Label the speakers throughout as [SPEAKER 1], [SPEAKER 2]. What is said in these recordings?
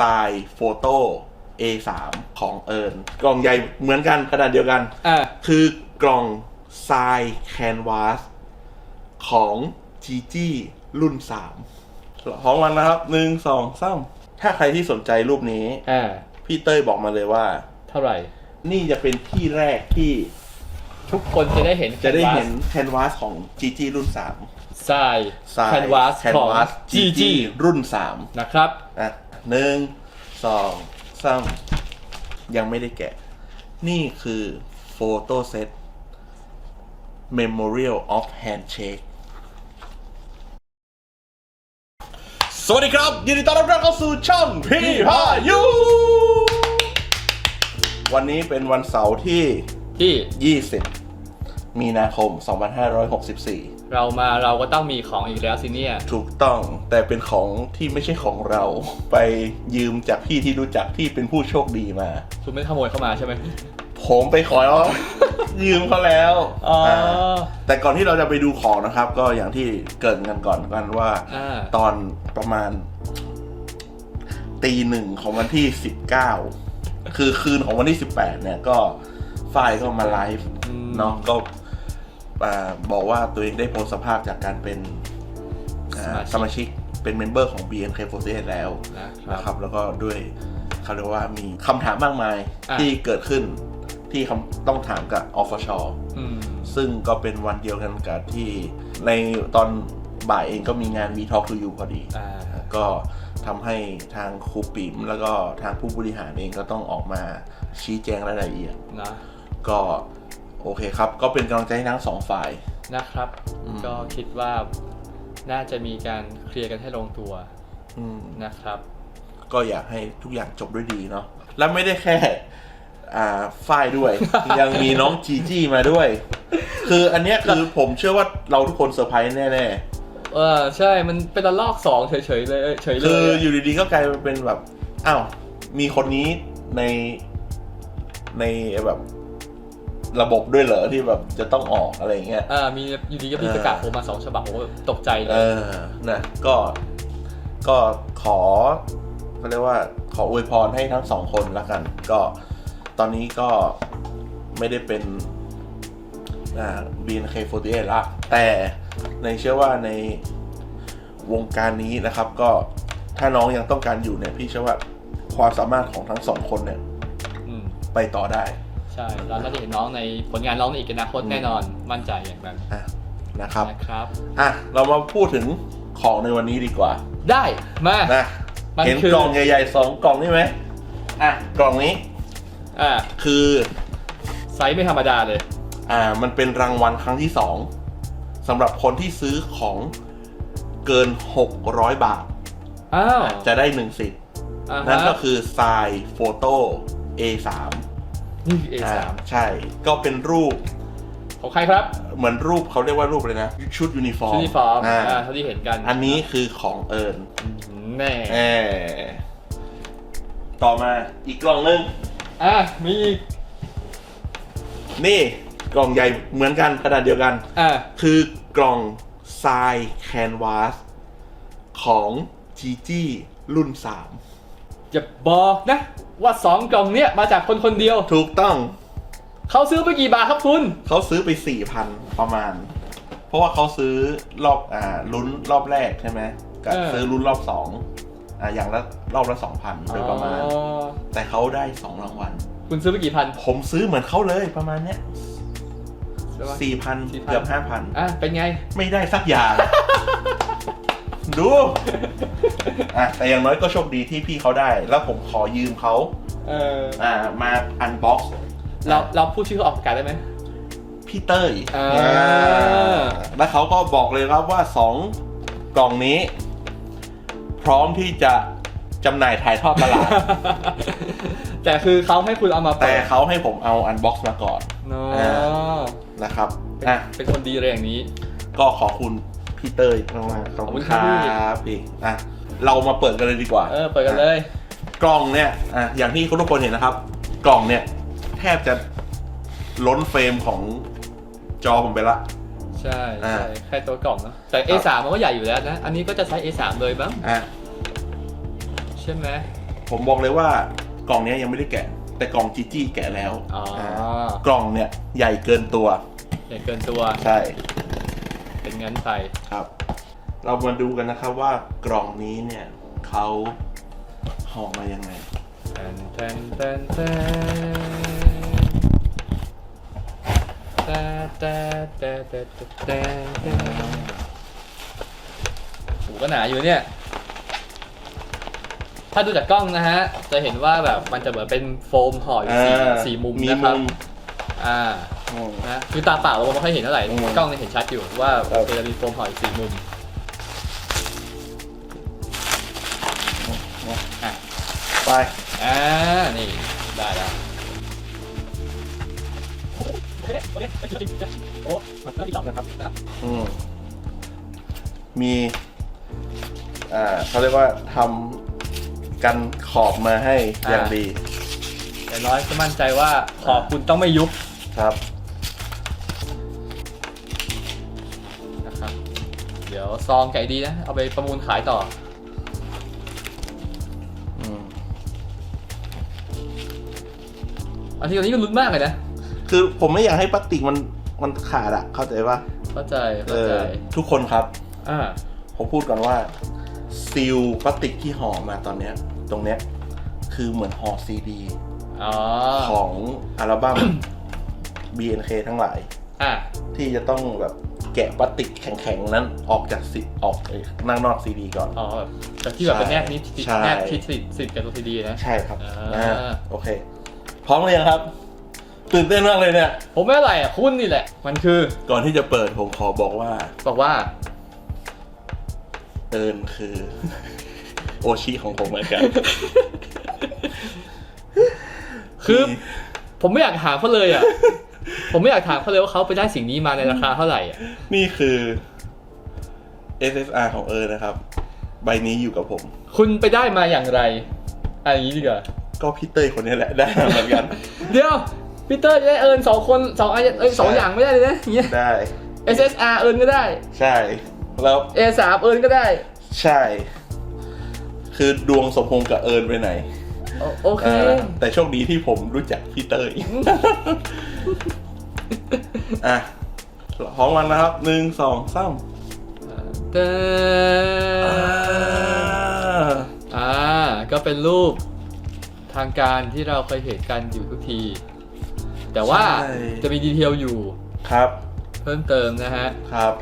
[SPEAKER 1] ทรายโฟโต้ A3 ของเอิญกล่องใหญ่เหมือนกันขนาดเดียวกัน
[SPEAKER 2] อ่า
[SPEAKER 1] คือกล่องทรายแคนวาสของ GG รุ่น3ของมันนะครับหนึ่งสองสามถ้าใครที่สนใจรูปนี้
[SPEAKER 2] อ่า
[SPEAKER 1] พี่เต้ยบอกมาเลยว่า
[SPEAKER 2] เท่าไหร่
[SPEAKER 1] นี่จะเป็นที่แรกที่
[SPEAKER 2] ทุกคนจะได้เห็น
[SPEAKER 1] จะได้เห็นแคนวาสของ GG รุ่น3
[SPEAKER 2] ทราย
[SPEAKER 1] ทราย
[SPEAKER 2] แคนวาส
[SPEAKER 1] แคน
[SPEAKER 2] ของ
[SPEAKER 1] วาส
[SPEAKER 2] GG
[SPEAKER 1] รุ่น3
[SPEAKER 2] นะครับ
[SPEAKER 1] อะ หนึ่งสองสามยังไม่ได้แกะ นี่คือโฟโต้เซต Memorial of Handshake สวัสดีครับ ยินดีต้อนรับเข้าสู่ช่องพี่พายุ วันนี้เป็นวันเสาร์ที่
[SPEAKER 2] ที่
[SPEAKER 1] 20 มีนาคม 2564
[SPEAKER 2] เรามาเราก็ต้องมีของอีกแล้วสิเนี่ย
[SPEAKER 1] ถูกต้องแต่เป็นของที่ไม่ใช่ของเรา ไปยืมจากพี่ที่รู้จักที่เป็นผู้โชคดีมา
[SPEAKER 2] คุณไม่ขโมยเข้ามาใช่ไหม
[SPEAKER 1] ผมไปขอ ยืมเขาแล้ว
[SPEAKER 2] อ๋ออ่า
[SPEAKER 1] แต่ก่อนที่เราจะไปดูของนะครับ ก็อย่างที่เกริดกันก่อนกันว่า
[SPEAKER 2] อ่า
[SPEAKER 1] ตอนประมาณตีหนึ่งของวันที่สิบเก้าคือคืนของวันที่สิบแปดเนี่ยก็ฝ้ายก็มาไลฟ์
[SPEAKER 2] อืม
[SPEAKER 1] เนาะก็อ่า บอกว่าตัวเองได้พ้นสภาพจากการเป็นอ่าสมาชิกเป็นเมมเบอร์ของ BNK48 แล้ว
[SPEAKER 2] นะค
[SPEAKER 1] นะ
[SPEAKER 2] รับ
[SPEAKER 1] ครับ แล้วก็ด้วยเขาเรียกว่ามีคำถามมากมาย
[SPEAKER 2] อะ
[SPEAKER 1] ที่เกิดขึ้นที่คำต้องถามกับอฟช
[SPEAKER 2] อืม
[SPEAKER 1] ซึ่งก็เป็นวันเดียวกันกับที่ในตอนบ่ายเองก็มีงาน V Talk to You พอดี
[SPEAKER 2] อ่า
[SPEAKER 1] ก็ทำให้ทางครูปิ๋มแล้วก็ทางผู้บริหารเองก็ต้องออกมาชี้แจงรายละเอียด
[SPEAKER 2] นะ
[SPEAKER 1] ก็ โอเคครับ ก็เป็นกำลังใจให้ทั้งสองฝ่าย
[SPEAKER 2] นะครับ
[SPEAKER 1] อืม
[SPEAKER 2] ก็คิดว่าน่าจะมีการเคลียร์กันให้ลงตัว
[SPEAKER 1] อืม
[SPEAKER 2] นะครับ
[SPEAKER 1] ก็อยากให้ทุกอย่างจบด้วยดีเนาะและไม่ได้แค่อ่าฝ้ายด้วย ยังมีน้องจีจี้มาด้วย คืออันเนี้ยคือผมเชื่อว่าเราทุกคนเซอร์ไพรส์แน่
[SPEAKER 2] เออใช่มันเป็นระลอกสองเฉยๆเลยเฉย
[SPEAKER 1] ๆ
[SPEAKER 2] เล
[SPEAKER 1] คือยอยู่ดีๆก็กลายมาเป็นแบบอ้าวมีคนนี้ในในแบบ ระบบด้วยเหรอที่แบบจะต้องออกอะไรอย่างเงี้ย
[SPEAKER 2] อ่ามีอยู่ดีก็มีประกาศผมมาสองฉบับผมก็ตกใจเล
[SPEAKER 1] เอยอนะก็ก็ขอเขาเรียกว่าขออวยพรให้ทั้งสองคนละกัน ก็ตอนนี้ก็ไม่ได้เป็นอ่า BNK48 ละ แต่ในเชื่อว่าในวงการนี้นะครับ ก็ถ้าน้องยังต้องการอยู่เนี่ย พี่เชื่อว่าความสามารถของทั้งสองคนเนี่ย
[SPEAKER 2] อืม
[SPEAKER 1] ไปต่อได้
[SPEAKER 2] ใช่เราก็จะเห็นน้องในผลงานน้องในอีกอนาคตแน่นอนมั่นใจอย่างนั้น
[SPEAKER 1] อะนะครับ
[SPEAKER 2] นะครับ
[SPEAKER 1] อะ เรามาพูดถึงของในวันนี้ดีกว่า
[SPEAKER 2] ได้มา
[SPEAKER 1] นะ
[SPEAKER 2] มัน
[SPEAKER 1] เห็น
[SPEAKER 2] คือ
[SPEAKER 1] กล่องใหญ่ๆสองกล่องนี่ไหมอะ กล่องนี้
[SPEAKER 2] อ่า
[SPEAKER 1] คือ
[SPEAKER 2] ไซส์ไม่ธรรมดาเลย
[SPEAKER 1] อ่า มันเป็นรางวัลครั้งที่สองสำหรับคนที่ซื้อของเกิน 600 บาท
[SPEAKER 2] อ้าว
[SPEAKER 1] จะได้หนึ่งสิทธิ์
[SPEAKER 2] อ่า
[SPEAKER 1] นั่น
[SPEAKER 2] ฮะ
[SPEAKER 1] ก็คือทรายโฟโต้ A3
[SPEAKER 2] นี่คือ
[SPEAKER 1] อ่า
[SPEAKER 2] A3
[SPEAKER 1] ใช่ก็เป็นรูป
[SPEAKER 2] ของใครครับ
[SPEAKER 1] เหมือนรูปเขาเรียกว่ารูปเลยนะชุดยูนิฟอร์ม
[SPEAKER 2] ชูนิฟอร์ม
[SPEAKER 1] อ่า
[SPEAKER 2] อ่าเท่าที่เห็นกัน
[SPEAKER 1] อันนี้คือของเอิญ
[SPEAKER 2] แน่
[SPEAKER 1] แอต่อมาอีกกล่องหนึง
[SPEAKER 2] อะมีอีก
[SPEAKER 1] นี่กล่องใหญ่เหมือนกันขนาดเดียวกัน
[SPEAKER 2] อะ
[SPEAKER 1] คือกล่องทรายแคนวาสของ GG รุ่น
[SPEAKER 2] จะบอกนะ ว่าสองกล่องเนี้ยมาจากคนคนเดียว
[SPEAKER 1] 3ถูกต้อง
[SPEAKER 2] เขาซื้อไปกี่บาทครับคุณ
[SPEAKER 1] เขาซื้อไป4,000ประมาณ เพราะว่าเขาซื้อรอบอ่าลุ้นรอบแรกใช่ไหมกับ
[SPEAKER 2] เออ
[SPEAKER 1] ซื้อลุ้นรอบ2อ่าอย่างละรอบละ2,000โดยประมาณ
[SPEAKER 2] อ๋อ
[SPEAKER 1] แต่เขาได้2รางวัล
[SPEAKER 2] คุณซื้อไปกี่พัน
[SPEAKER 1] ผมซื้อเหมือนเขาเลยประมาณเนี้ย
[SPEAKER 2] ใช่ปะ
[SPEAKER 1] 4,000
[SPEAKER 2] 4,000
[SPEAKER 1] เกือบ5,000
[SPEAKER 2] อะเป็นไง
[SPEAKER 1] ไม่ได้สักอย่าง ดู อะแต่อย่างน้อยก็โชคดีที่พี่เขาได้ แล้วผมขอยืมเขา
[SPEAKER 2] เออ
[SPEAKER 1] อ่ามาอันบ็อกซ์
[SPEAKER 2] เราเราพูดชื่อเขาออกอากาศได้ไหม
[SPEAKER 1] พี่เต้ย
[SPEAKER 2] อ่า
[SPEAKER 1] อ่าแล้วเขาก็บอกเลยครับว่าสองกล่องนี้ พร้อมที่จะจำหน่ายถ่ายทอดตลาด
[SPEAKER 2] แต่คือเขาให้คุณเอามา
[SPEAKER 1] แต่
[SPEAKER 2] เปิด
[SPEAKER 1] เขาให้ผมเอาอันบ็อกซ์มาก่อน
[SPEAKER 2] เนาะ
[SPEAKER 1] อ่านะครับอะ
[SPEAKER 2] เป็นคนดีเลยอย่างนี้
[SPEAKER 1] ก็ขอบคุณพี่เต้ยมากๆขอบคุณ
[SPEAKER 2] ขอบคุณ
[SPEAKER 1] ค
[SPEAKER 2] ครั
[SPEAKER 1] รับพี่อะ เรามาเปิดกันเลยดีกว่า
[SPEAKER 2] เออเปิดกันเลย
[SPEAKER 1] กล่องเนี่ยอะอย่างที่ทุกคนเห็นนะครับ กล่องเนี่ย แทบจะล้นเฟรมของจอผมไปละ
[SPEAKER 2] ใช่
[SPEAKER 1] อ่า
[SPEAKER 2] ใช่แค่ตัวกล่องเนอะแต่ A3 มันก็ใหญ่อยู่แล้วนะ อันนี้ก็จะใช้ A3 เลยบ้าง
[SPEAKER 1] อะ
[SPEAKER 2] ใช่ไหม
[SPEAKER 1] ผมบอกเลยว่ากล่องเนี้ยยังไม่ได้แกะ แต่กล่องจีจี้แกะแล้ว
[SPEAKER 2] อ๋อ
[SPEAKER 1] กล่องเนี่ยใหญ่เกินตัว
[SPEAKER 2] ใหญ่เกินตัว
[SPEAKER 1] ใช่
[SPEAKER 2] เป็นงั้นไป
[SPEAKER 1] ครับ เรามาดูกันนะครับว่ากล่องนี้เนี่ยเขาห่อมายังไง
[SPEAKER 2] แทนแทนแทนแทนแต่แต่แต่แต่แต่แต่หูก็หนาอยู่เนี่ย ถ้าดูจากกล้องนะฮะ จะเห็นว่าแบบมันจะเหมือนเป็นโฟมห่ออยู่สี่
[SPEAKER 1] อ่า
[SPEAKER 2] สี่มุม
[SPEAKER 1] มี
[SPEAKER 2] นะครับ
[SPEAKER 1] มุม
[SPEAKER 2] อ่า
[SPEAKER 1] อืม
[SPEAKER 2] นะ คือตาเปล่าเราไม่ค่อยเห็นเท่าไหร่
[SPEAKER 1] อืม
[SPEAKER 2] กล้องเนี่ยเห็นชัดอยู่ว่า
[SPEAKER 1] ครับ
[SPEAKER 2] เวลามีโฟมห่ออยู่สี่มุม
[SPEAKER 1] ไป
[SPEAKER 2] อ่า นี่ ได้แล้วโอ้มันก็อีกสองนะครับ
[SPEAKER 1] อืมมีอ่าเขาเรียกว่าทำกันขอบมาให้อย่างดี
[SPEAKER 2] อย่างน้อยก็มั่นใจว่าขอบคุณต้องไม่ยุบ
[SPEAKER 1] ครับ
[SPEAKER 2] นะครับ เดี๋ยวซองไก่ดีนะ เอาไปประมูลขายต่อ อันที่ตอนนี้ก็ลุ้นมากเลยนะ
[SPEAKER 1] คือผมไม่อยากให้พลาสติกมันมันขาดอะเข้าใจปะ
[SPEAKER 2] เข้าใจ
[SPEAKER 1] เอ
[SPEAKER 2] เข้าใจ
[SPEAKER 1] อทุกคนครับ
[SPEAKER 2] อ่า
[SPEAKER 1] ผมพูดก่อนว่าซีลพลาสติกที่ห่อมาตอนเนี้ย ตรงเนี้ยคือเหมือนห่อซีดี
[SPEAKER 2] อ๋อ
[SPEAKER 1] ของอัลบั้ม BNK ทั้งหลาย
[SPEAKER 2] อะ
[SPEAKER 1] ที่จะต้องแบบแกะพลาสติกแข็งๆ นั้นออกจากสิออกเอ้ยนอกนอกซีดีก่อน
[SPEAKER 2] อ๋อแบบจากที่แบบเป็นแนบนิด
[SPEAKER 1] ใช่
[SPEAKER 2] แนบชิดสิสิกับตัวทีดีนะ
[SPEAKER 1] ใช่ครับ
[SPEAKER 2] อ่า
[SPEAKER 1] อ่าโอเค พร้อมหรือยังครับ ตื่นเต้นมากเลยเนี่ย
[SPEAKER 2] ผมไม่อะไรอะคุณนี่แหละ มันคือ
[SPEAKER 1] ก่อนที่จะเปิดผมขอบอกว่า
[SPEAKER 2] บอกว่า
[SPEAKER 1] เอิญคือ โอชิของผมเหมือนกัน
[SPEAKER 2] คือ ผมไม่อยากถามเขาเลยอะ ผมไม่อยากถามเขาเลยว่าเขาไปได้สิ่งนี้มาในราคาเท่าไหร่อะ
[SPEAKER 1] นี่คือ SSR ของเอิญนะครับ ใบนี้อยู่กับผม
[SPEAKER 2] คุณไปได้มาอย่างไรอะอย่างนี้ดีกว่า
[SPEAKER 1] ก็พี่เต้ยคนนี้แหละได้มาเหมือนกัน
[SPEAKER 2] เดี๋ยวพีเตอร์จะได้เอิร์นสองคนสองอันเอ้ยสอง
[SPEAKER 1] ใช่
[SPEAKER 2] อย่างไม่ได้เลยนะอย่างเงี้ย
[SPEAKER 1] ได้
[SPEAKER 2] SSR เอิร์นก็ได้
[SPEAKER 1] ใช่ แล้ว
[SPEAKER 2] A3 เอิร์นก็ได้
[SPEAKER 1] ใช่ คือดวงสมพงษ์กับเอิญไปไหน
[SPEAKER 2] โอโอเค
[SPEAKER 1] อ่าแต่โชคดีที่ผมรู้จักพี่เต้ยอะพร้อมกันนะครับหนึ่งสองสาม
[SPEAKER 2] เตอ่าก็เป็นรูป ทางการที่เราเคยเห็นกันอยู่ทุกที แต่ว่าจะมีดีเทลอยู่
[SPEAKER 1] ครับ
[SPEAKER 2] เพิ่มเติมนะฮะ
[SPEAKER 1] ครับ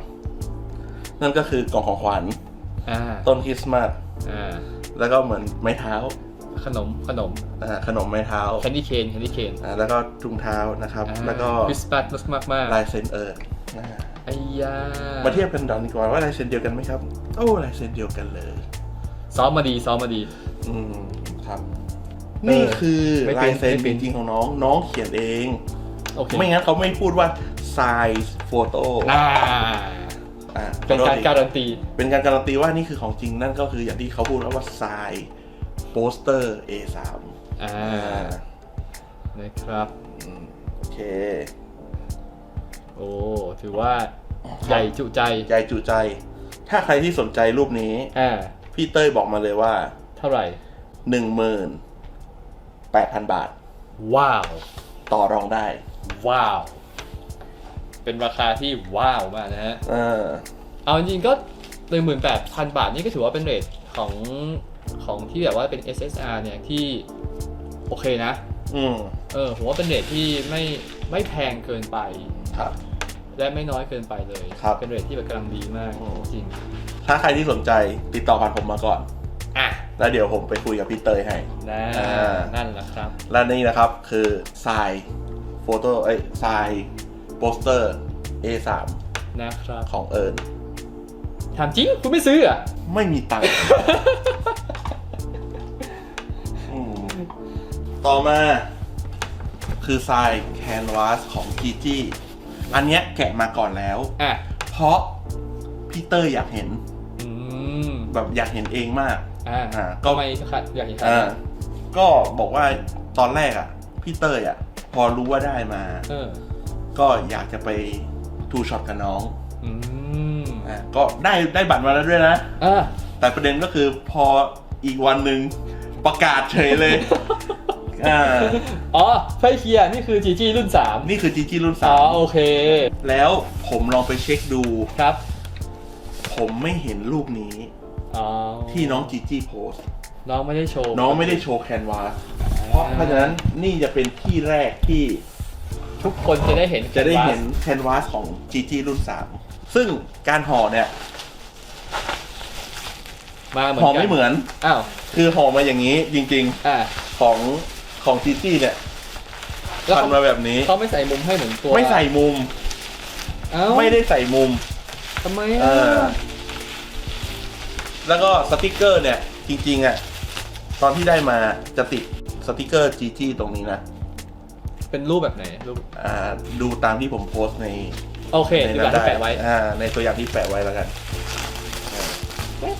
[SPEAKER 1] นั่นก็คือกล่องของขวัญ
[SPEAKER 2] อ่า
[SPEAKER 1] ต้นคริสต์มาส
[SPEAKER 2] อ่า
[SPEAKER 1] แล้วก็เหมือนไม้เท้า
[SPEAKER 2] ขนมขนม
[SPEAKER 1] อ่าขนมไม้เท้า
[SPEAKER 2] แคนดี้เคนแคนดี้เคน
[SPEAKER 1] อ่าแล้วก็ถุงเท้านะครับ แล้วก็
[SPEAKER 2] คริสต์มาสมากมากๆ
[SPEAKER 1] ลายเซ็นเอิร์ดนะฮะ
[SPEAKER 2] ไอ้ยา
[SPEAKER 1] มาเทียบกันดอนดีกว่าว่าลายเซ็นเดียวกันไหมครับ โอ้ลายเซ็นเดียวกันเลย
[SPEAKER 2] ซ้อมมาดีซ้อมมาดี
[SPEAKER 1] อืมครับ
[SPEAKER 2] เออ
[SPEAKER 1] นี่คือ
[SPEAKER 2] ไม่เป็น
[SPEAKER 1] ลายเซ็น
[SPEAKER 2] ไม่เป็
[SPEAKER 1] จ
[SPEAKER 2] น
[SPEAKER 1] ริงๆของน้องน้องเขียนเอง
[SPEAKER 2] โอเค
[SPEAKER 1] ไม่งั้นเขาไม่พูดว่า size photo
[SPEAKER 2] อ่า
[SPEAKER 1] อ่า
[SPEAKER 2] เป็นการการันตี
[SPEAKER 1] เป็นการการันตีว่านี่คือของจริงนั่นก็คืออย่างที่เขาพูดว่า size poster A3
[SPEAKER 2] อ่า
[SPEAKER 1] อ่า
[SPEAKER 2] นะครับ
[SPEAKER 1] อืมโอเค
[SPEAKER 2] โอ้ถือว่าใหญ่จุใจ
[SPEAKER 1] ใจจุใจ ถ้าใครที่สนใจรูปนี้
[SPEAKER 2] อ่า
[SPEAKER 1] พี่เต้ยบอกมาเลยว่า
[SPEAKER 2] เท่าไหร่
[SPEAKER 1] หนึ่งหมื่น แปดพันบาท
[SPEAKER 2] ว้าว
[SPEAKER 1] ต่อรองได้
[SPEAKER 2] ว้าว เป็นราคาที่ว้าวมากนะฮะ
[SPEAKER 1] เออ
[SPEAKER 2] เอาจริงๆก็หนึ่งหมื่นแปดพันบาทนี่ก็ถือว่าเป็นเรทของของที่แบบว่าเป็น SSR เนี่ยที่โอเคนะ
[SPEAKER 1] อืม
[SPEAKER 2] เออผมว่าเป็นเรทที่ไม่ไม่แพงเกินไป
[SPEAKER 1] ครับ
[SPEAKER 2] และไม่น้อยเกินไปเลย
[SPEAKER 1] ครับ
[SPEAKER 2] เป็นเรทที่แบบกำลังดีมาก
[SPEAKER 1] อืม
[SPEAKER 2] จริง
[SPEAKER 1] ถ้าใครที่สนใจติดต่อผ่านผมมาก่อน
[SPEAKER 2] อะ
[SPEAKER 1] แล้วเดี๋ยวผมไปคุยกับพี่เตยให้
[SPEAKER 2] นะ
[SPEAKER 1] อ่า
[SPEAKER 2] นั่นแหละครับ
[SPEAKER 1] และนี่นะครับคือทรายโฟโต้เอ้ยทรายโปสเตอร์ A3
[SPEAKER 2] นะครับ
[SPEAKER 1] ของเอิญ
[SPEAKER 2] ถามจริง คุณไม่ซื้ออะ
[SPEAKER 1] ไม่มีตังค์ อืมต่อมาคือทรายแคนวาสของจีจี้อันเนี้ยแกะมาก่อนแล้ว
[SPEAKER 2] อะ
[SPEAKER 1] เพราะพี่เตอร์อยากเห็น
[SPEAKER 2] อืม
[SPEAKER 1] แบบอยากเห็นเองมาก
[SPEAKER 2] อ่า
[SPEAKER 1] อ่าก็
[SPEAKER 2] ก็ไม่ขัดอยากเห็นขัด
[SPEAKER 1] อ่าก็บอกว่าตอนแรกอะ พี่เตอร์อะ พอรู้ว่าได้มา
[SPEAKER 2] เออ
[SPEAKER 1] ก็อยากจะไปทูช็อตกับน้อง
[SPEAKER 2] อืม
[SPEAKER 1] อ่าก็ได้ได้บัตรมาแล้วด้วยนะ
[SPEAKER 2] อะ
[SPEAKER 1] แต่ประเด็นก็คือพออีกวันหนึ่งประกาศเฉยเลย อ่า
[SPEAKER 2] อ๋อไฟเคียร์นี่คือ GG รุ่น3
[SPEAKER 1] นี่คือจีจีรุ่น
[SPEAKER 2] อ๋
[SPEAKER 1] สา
[SPEAKER 2] อ
[SPEAKER 1] ม
[SPEAKER 2] โอเค
[SPEAKER 1] แล้วผมลองไปเช็คดู
[SPEAKER 2] ครับ
[SPEAKER 1] ผมไม่เห็นรูปนี้
[SPEAKER 2] อ๋อ
[SPEAKER 1] ที่น้องจีจีโพสต์
[SPEAKER 2] น้องไม่ได้โชว์
[SPEAKER 1] น้องไม่ได้โชว์แคนวาสเพราะเพราะฉะนั้นนี่จะเป็นที่แรกที่
[SPEAKER 2] ทุกคนจะได้เห็น
[SPEAKER 1] จะได้เห็นแคนวาสของ GG รุ่น3ซึ่งการห่อเนี่ย
[SPEAKER 2] มาเหมือน
[SPEAKER 1] ห่อ
[SPEAKER 2] กัน
[SPEAKER 1] ไม่เหมือน
[SPEAKER 2] อ้าว
[SPEAKER 1] คือห่อมาอย่างนี้จริง
[SPEAKER 2] อ่า
[SPEAKER 1] ๆของของ GG เนี่ย
[SPEAKER 2] แล้ว
[SPEAKER 1] พัน
[SPEAKER 2] เขา
[SPEAKER 1] มาแบบนี้
[SPEAKER 2] เขาไม่ใส่มุมให้เหมือนตัว
[SPEAKER 1] ไม่ใส่มุม
[SPEAKER 2] เอ้า
[SPEAKER 1] ไม่ได้ใส่มุม
[SPEAKER 2] ทำไม
[SPEAKER 1] เอ
[SPEAKER 2] อะ
[SPEAKER 1] อ แล้วก็สติกเกอร์เนี่ย จริงๆอะตอนที่ได้มาจะติดสติกเกอร์ GG ตรงนี้นะ
[SPEAKER 2] เป็นรูปแบบไหนรูป
[SPEAKER 1] อ่าดูตามที่ผมโพสต์ใน
[SPEAKER 2] โอเค
[SPEAKER 1] ใน
[SPEAKER 2] ดีกว่าที่แปะไว้
[SPEAKER 1] อ่าในตัวอย่างที่แปะไว้แล้วกันอ่า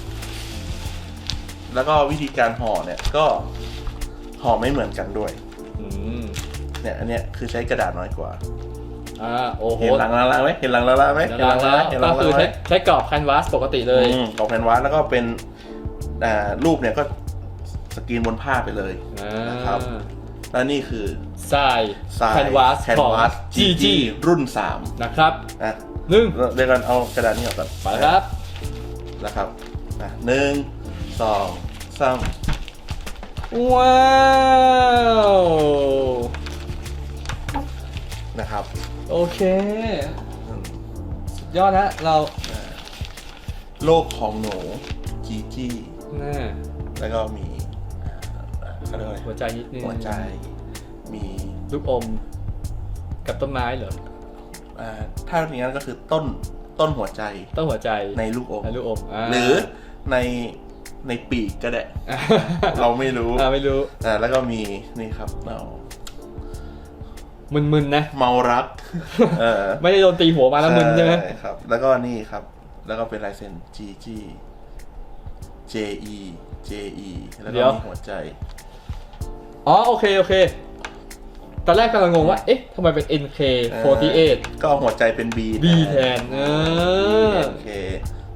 [SPEAKER 1] แล้วก็วิธีการห่อเนี่ยก็ห่อไม่เหมือนกันด้วย
[SPEAKER 2] อืม
[SPEAKER 1] เนี่ยอันเนี้ยคือใช้กระดาษน้อยกว่า
[SPEAKER 2] อ่าโอ้โห
[SPEAKER 1] เห็นหลังละละไหมเห็นหลังละละไหม
[SPEAKER 2] เดี๋ยวล้างแล้ว
[SPEAKER 1] เห็นหลั
[SPEAKER 2] ก็
[SPEAKER 1] งละ
[SPEAKER 2] คือ
[SPEAKER 1] ละไหม
[SPEAKER 2] ใช้ใช้กรอบคันวาสปกติเลย
[SPEAKER 1] อืมของแผ่นวาดแล้วก็เป็นอ่ารูปเนี่ยก็สกรีนบนผ้าไปเลย
[SPEAKER 2] อ่า
[SPEAKER 1] นะครับแล้วนี่คือ
[SPEAKER 2] ทราย
[SPEAKER 1] ทราย
[SPEAKER 2] คันวาส
[SPEAKER 1] แคน
[SPEAKER 2] ของ
[SPEAKER 1] วาส
[SPEAKER 2] GG
[SPEAKER 1] รุ่น
[SPEAKER 2] นะครับ
[SPEAKER 1] 3อะ
[SPEAKER 2] หนึ่ง
[SPEAKER 1] เดี๋ยวกันเอากระดาษนี้ออกก่อน
[SPEAKER 2] ไปครับ
[SPEAKER 1] นะครับอะหนึ่งสองสาม
[SPEAKER 2] ว้าว โอเค
[SPEAKER 1] อืม
[SPEAKER 2] สุดยอดนะเรา
[SPEAKER 1] โลกของหนูจีจี
[SPEAKER 2] น่า
[SPEAKER 1] แล้วก็มีอ่าเขาเรียกว่าอะไร
[SPEAKER 2] หัวใจนิดนึง
[SPEAKER 1] หัวใจ มี
[SPEAKER 2] ลูกอม กับต้นไม้เหรอ
[SPEAKER 1] อ่าถ้าอย่างนั้นก็คือต้นต้นหัวใจ
[SPEAKER 2] ต้นหัวใจ
[SPEAKER 1] ในลูกอม
[SPEAKER 2] ในลูกอมา
[SPEAKER 1] หรือในในปีกก็ได้ เราไม่รู้
[SPEAKER 2] อ่าไม่รู้
[SPEAKER 1] อ่าแล้วก็มีนี่ครับเมา
[SPEAKER 2] มึนๆนะ
[SPEAKER 1] เมารักเออ
[SPEAKER 2] ไม่ได้โดนตีหัวมาแล้วมึนใช่ไหม
[SPEAKER 1] ครับ แล้วก็นี่ครับ แล้วก็เป็นลายเซ็น G G J E J E แล้วก็มีหัวใจ
[SPEAKER 2] อ๋อโอเคโอเค ตอนแรกกำลังงงว่า เอ๊ะทำไมเป็น NK48
[SPEAKER 1] ก็หัวใจเป็น B
[SPEAKER 2] B แทนเออ
[SPEAKER 1] K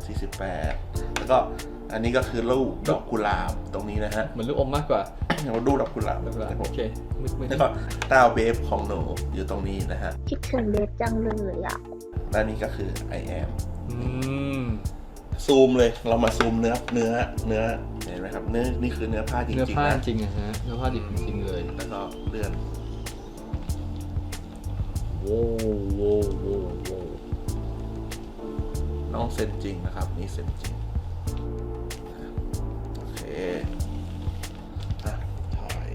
[SPEAKER 1] 48 แล้วก็ อันนี้ก็คือรูปดอกกุหลาบตรงนี้นะฮะ
[SPEAKER 2] เหมือนลูกอมมากกว่า
[SPEAKER 1] เดี๋ยวรูปดอกกุหลาบ
[SPEAKER 2] ไม่เป็นไร
[SPEAKER 1] ให้ผ
[SPEAKER 2] โอ
[SPEAKER 1] ม
[SPEAKER 2] เคมึนๆ
[SPEAKER 1] แล้วก็ดาวเบฟของหนูอยู่ตรงนี้นะฮะ
[SPEAKER 3] คิดถึงเบฟจังเลยอะ
[SPEAKER 1] และนี่ก็คือ I am
[SPEAKER 2] อืม
[SPEAKER 1] ซูมเลยเรามาซูมเนื้อเนื้อเนื้อเห็นไหมครับเนื้อนี่คือเนื้อผ้าจริง
[SPEAKER 2] เนื้อ
[SPEAKER 1] ๆ
[SPEAKER 2] ผ้า
[SPEAKER 1] นะ
[SPEAKER 2] จริงอะฮะเนื้อผ้าดิบจริงๆเลย
[SPEAKER 1] แล้วก็เลื่อน
[SPEAKER 2] โว้วโว้วโว้วโว้ว
[SPEAKER 1] น้องเซ็นจริงนะครับ นี่เซ็นจริงโอเคอะถอย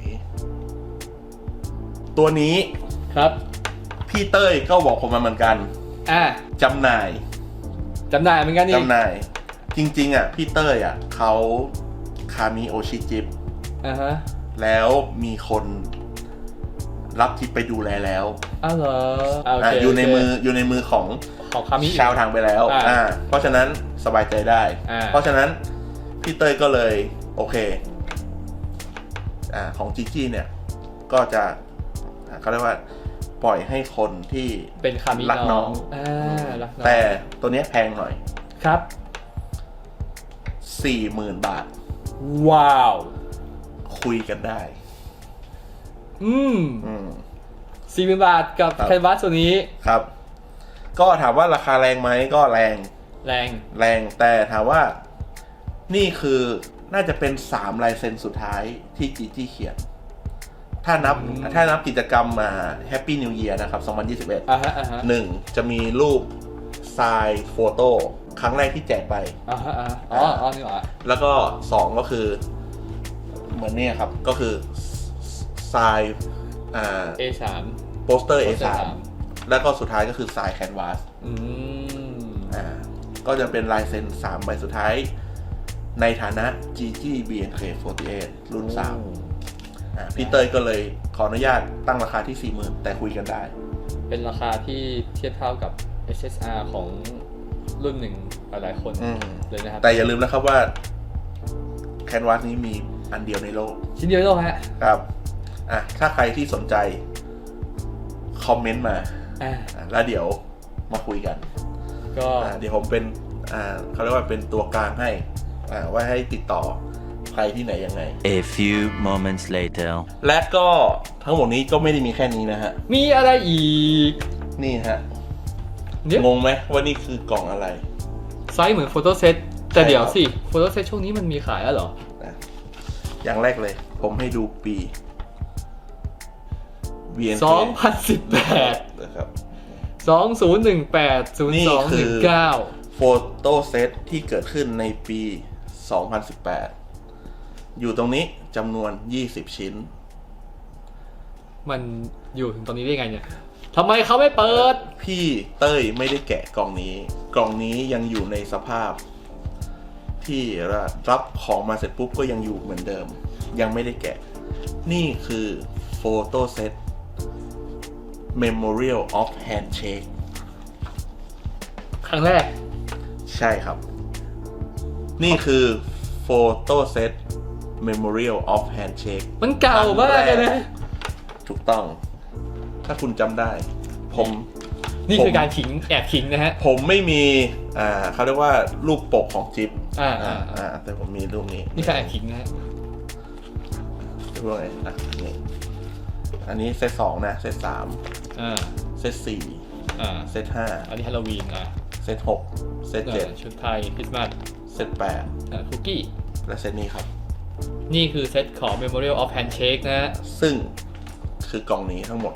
[SPEAKER 1] ตัวนี้
[SPEAKER 2] ครับ
[SPEAKER 1] พี่เต้ยก็บอกผมมาเหมือนกัน
[SPEAKER 2] อะ
[SPEAKER 1] จำหน่าย
[SPEAKER 2] จำหน่ายเหมือนกันอีก
[SPEAKER 1] จำหน่าย จริง ๆ อะ พี่เต้ยอะเขาคามิโอชิจิป
[SPEAKER 2] อ่าฮะ
[SPEAKER 1] แล้วมีคนรับทิปไปดูแลแล้ว
[SPEAKER 2] อ้าวเหรออ่าโอ
[SPEAKER 1] อะ
[SPEAKER 2] เค
[SPEAKER 1] อยู่ใน
[SPEAKER 2] โเค
[SPEAKER 1] มืออยู่ในมือของ
[SPEAKER 2] ของคามิ
[SPEAKER 1] ชาวทางไปแล้ว
[SPEAKER 2] อ่า
[SPEAKER 1] อ่าเพราะฉะนั้นสบายใจได้
[SPEAKER 2] อ่า
[SPEAKER 1] เพราะฉะนั้นพี่เต้ยก็เลย โอเคอ่าของจีจี้เนี่ย ก็จะอ่าเขาเรียกว่าปล่อยให้คนที่
[SPEAKER 2] เป็นคามิ
[SPEAKER 1] รักน้อง
[SPEAKER 2] อ่ารักน้อง
[SPEAKER 1] แต่ตัวเนี้ยแพงหน่อย
[SPEAKER 2] ครับ
[SPEAKER 1] สี่หมื่นบาท
[SPEAKER 2] ว้าว
[SPEAKER 1] คุยกันได้
[SPEAKER 2] อืม
[SPEAKER 1] อืม
[SPEAKER 2] สี่หมื่นบาทกับ
[SPEAKER 1] ครับ
[SPEAKER 2] แคนวาสตัวนี้
[SPEAKER 1] ครับ ก็ถามว่าราคาแรงไหมก็แรง
[SPEAKER 2] แรง
[SPEAKER 1] แรงแต่ถามว่า นี่คือ น่าจะเป็นสามลายเซ็นสุดท้ายที่จีจี้เขียน ถ้านับ
[SPEAKER 2] อืม
[SPEAKER 1] ถ้านับกิจกรรมมา Happy New Year นะครับ2021
[SPEAKER 2] อ่าฮะอ่าฮะ
[SPEAKER 1] หนึ่งจะมีรูปทรายโฟโต้ครั้งแรกที่แจกไป
[SPEAKER 2] อ่าฮะอ่าฮะอ๋ออ๋อนี่หว่า
[SPEAKER 1] แล้วก็สองก็คือ เหมือนเนี่ยครับ ก็คือทรายอ่า
[SPEAKER 2] A3
[SPEAKER 1] โปสเตอร์ A3
[SPEAKER 2] A3
[SPEAKER 1] แล้วก็สุดท้ายก็คือทรายแคนวาส
[SPEAKER 2] อืม
[SPEAKER 1] อ่าก็จะเป็นลายเซ็น3ใบสุดท้าย ในฐานะ GG BNK48 รุ่น 3 อ่าพี่เตยก็เลยขออนุญาตตั้งราคาที่ 40,000 แต่คุยกันได้
[SPEAKER 2] เป็นราคาที่เทียบเท่ากับ SSR ของรุ่นหนึ่งหลายๆคน
[SPEAKER 1] อืม
[SPEAKER 2] เลยนะครับ
[SPEAKER 1] แต่อย่าลืมนะครับว่าแคนวาสนี้มีอันเดียวในโลก
[SPEAKER 2] ชิ้นเดียวในโลกฮะ
[SPEAKER 1] ครับ อะ ถ้าใครที่สนใจ คอมเมนต์มา
[SPEAKER 2] อ่า
[SPEAKER 1] อะแล้วเดี๋ยวมาคุยกัน
[SPEAKER 2] ก็
[SPEAKER 1] อ่าเดี๋ยวผมเป็น อ่าเขาเรียกว่าเป็นตัวกลางให้ อ่าว่าให้ติดต่อใครที่ไหนยังไง
[SPEAKER 4] A few moments later.
[SPEAKER 1] และก็ทั้งหมดนี้ก็ไม่ได้มีแค่นี้นะฮะ
[SPEAKER 2] มีอะไรอีก
[SPEAKER 1] นี่ฮะ
[SPEAKER 2] เนี่ย
[SPEAKER 1] งงไหมว่านี่คือกล่องอะไร
[SPEAKER 2] ไซส์เหมือนโฟโต้เซตแต่
[SPEAKER 1] ใช่ครับ
[SPEAKER 2] เดี๋ยวสิโฟโต้เซตช่วงนี้มันมีขายแล้วเหรอ
[SPEAKER 1] นะอย่างแรกเลย ผมให้ดูปี VNK
[SPEAKER 2] 2018
[SPEAKER 1] นะครับ
[SPEAKER 2] 2018
[SPEAKER 1] นี่คือ
[SPEAKER 2] 0219
[SPEAKER 1] โฟโต้เซตที่เกิดขึ้นในปี 2018 อยู่ตรงนี้จำนวน 20 ชิ้น
[SPEAKER 2] มันอยู่ถึงตอนนี้ได้ไงเนี่ยทำไมเขาไม่เปิด
[SPEAKER 1] พี่เต้ยไม่ได้แกะกล่องนี้ กล่องนี้ยังอยู่ในสภาพ ที่รับของมาเสร็จปุ๊บก็ยังอยู่เหมือนเดิม ยังไม่ได้แกะ นี่คือโฟโต้เซต Memorial of Handshake
[SPEAKER 2] ครั้งแรก
[SPEAKER 1] ใช่ครับ นี่คือโฟโต้เซต Memorial of Handshake
[SPEAKER 2] มันเก่ามากเลยนะ
[SPEAKER 1] ถูกต้อง ถ้าคุณจำได้ ผม
[SPEAKER 2] นี่คือ
[SPEAKER 1] ผม
[SPEAKER 2] การขิงแอบขิงนะฮะ
[SPEAKER 1] ผมไม่มี อ่าเขาเรียกว่ารูปปกของจิ๊บ
[SPEAKER 2] อ่า
[SPEAKER 1] อ่า
[SPEAKER 2] อ่า
[SPEAKER 1] อ่าแต่ผมมีรูปนี้
[SPEAKER 2] นี่คือแอบขิงนะฮะ
[SPEAKER 1] รูปอะไรอะนี่อันนี้เซตสองนะ เซตสาม
[SPEAKER 2] อ่า
[SPEAKER 1] เซตสี่
[SPEAKER 2] อ่า
[SPEAKER 1] เซตห้า
[SPEAKER 2] อันนี้ฮาโลวีนอะ
[SPEAKER 1] เซตหกเซต
[SPEAKER 2] เอ
[SPEAKER 1] เจ็
[SPEAKER 2] อ
[SPEAKER 1] ด
[SPEAKER 2] ชุดไทยคริสต์มาส
[SPEAKER 1] เซตแปด
[SPEAKER 2] อ่าคุกกี้
[SPEAKER 1] และเซตนี้ครับ
[SPEAKER 2] นี่คือเซตของ Memorial of Handshake นะฮะ
[SPEAKER 1] ซึ่งคือกล่องนี้ทั้งหมด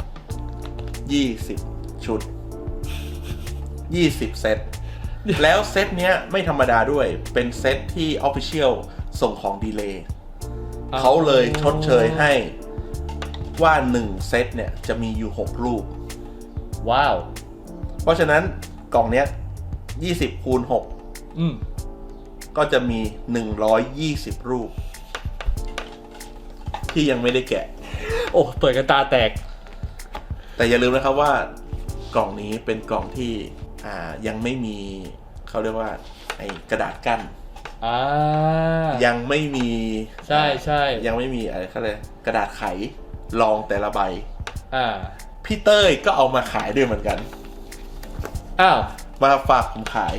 [SPEAKER 1] 20 ชุด 20 เซต แล้วเซตเนี้ยไม่ธรรมดาด้วย เป็นเซตที่ Official ส่งของดีเลย์เขาเลยชดเชยให้ว่า 1 เซตเนี่ย จะมีอยู่ 6 รูป
[SPEAKER 2] ว้าว
[SPEAKER 1] เพราะฉะนั้นกล่องเนี้ย 20 คูณ
[SPEAKER 2] อืม
[SPEAKER 1] 6 ก็จะมี 120 รูป ที่ยังไม่ได้แกะ
[SPEAKER 2] โอ้ เปิดกันตาแตก
[SPEAKER 1] แต่อย่าลืมนะครับว่ากล่องนี้เป็นกล่องที่อ่ายังไม่มีเขาเรียกว่าไอ้กระดาษกั้น
[SPEAKER 2] อ่า
[SPEAKER 1] ยังไม่มี
[SPEAKER 2] ใช่ใช่
[SPEAKER 1] ยังไม่มีอะไรเขาเลยกระดาษไขรองแต่ละใบ
[SPEAKER 2] อ่า
[SPEAKER 1] พี่เต้ยก็เอามาขายด้วยเหมือนกัน
[SPEAKER 2] อ้าว
[SPEAKER 1] มาฝากผมขาย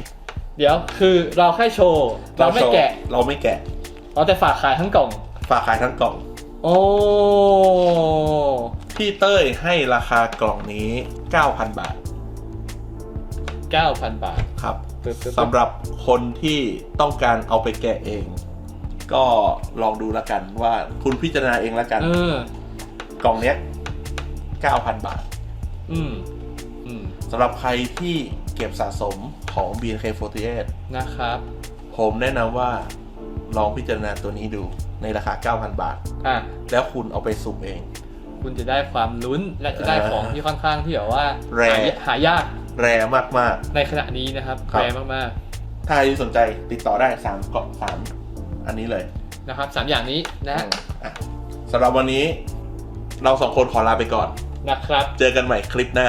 [SPEAKER 2] เดี๋ยวคือเราแค่โชว์เราไม่แกะ
[SPEAKER 1] เราไม่แกะ
[SPEAKER 2] เราแต่ฝากขายทั้งกล่อง
[SPEAKER 1] ฝากขายทั้งกล่อง
[SPEAKER 2] โอ้
[SPEAKER 1] พี่เต้ยให้ราคากล่องนี้ 9,000 บาท
[SPEAKER 2] 9,000บาท
[SPEAKER 1] ครับ
[SPEAKER 2] ปึ๊บปึ๊บปึ๊บ
[SPEAKER 1] สำหรับคนที่ต้องการเอาไปแกะเอง ก็ลองดูแล้วกันว่าคุณพิจารณาเองแล้วกัน
[SPEAKER 2] เออ
[SPEAKER 1] กล่องเนี้ย9,000 บาท
[SPEAKER 2] อืมอืม
[SPEAKER 1] สำหรับใครที่ เก็บสะสมของ BNK48
[SPEAKER 2] นะครับ
[SPEAKER 1] ผมแนะนำว่าลองพิจารณาตัวนี้ดูในราคา 9,000 บาท
[SPEAKER 2] อะ
[SPEAKER 1] แล้วคุณเอาไปสุ่มเอง
[SPEAKER 2] คุณจะได้ความลุ้นและจะได้
[SPEAKER 1] อ่า
[SPEAKER 2] ของที่ค่อนข้างที่แบบว่า
[SPEAKER 1] แร
[SPEAKER 2] หายหายาก
[SPEAKER 1] แรมาก
[SPEAKER 2] ในขณะนี้นะครับ
[SPEAKER 1] ครับ
[SPEAKER 2] แรงมาก
[SPEAKER 1] ๆ ถ้าใครสนใจติดต่อได้3กล่อง3อันนี้เลย
[SPEAKER 2] ๆนะครับสามอย่างนี้นะ
[SPEAKER 1] อืมอะสำหรับวันนี้ เราสองคนขอลาไปก่อน
[SPEAKER 2] นะครับ
[SPEAKER 1] เจอกันใหม่คลิปหน้า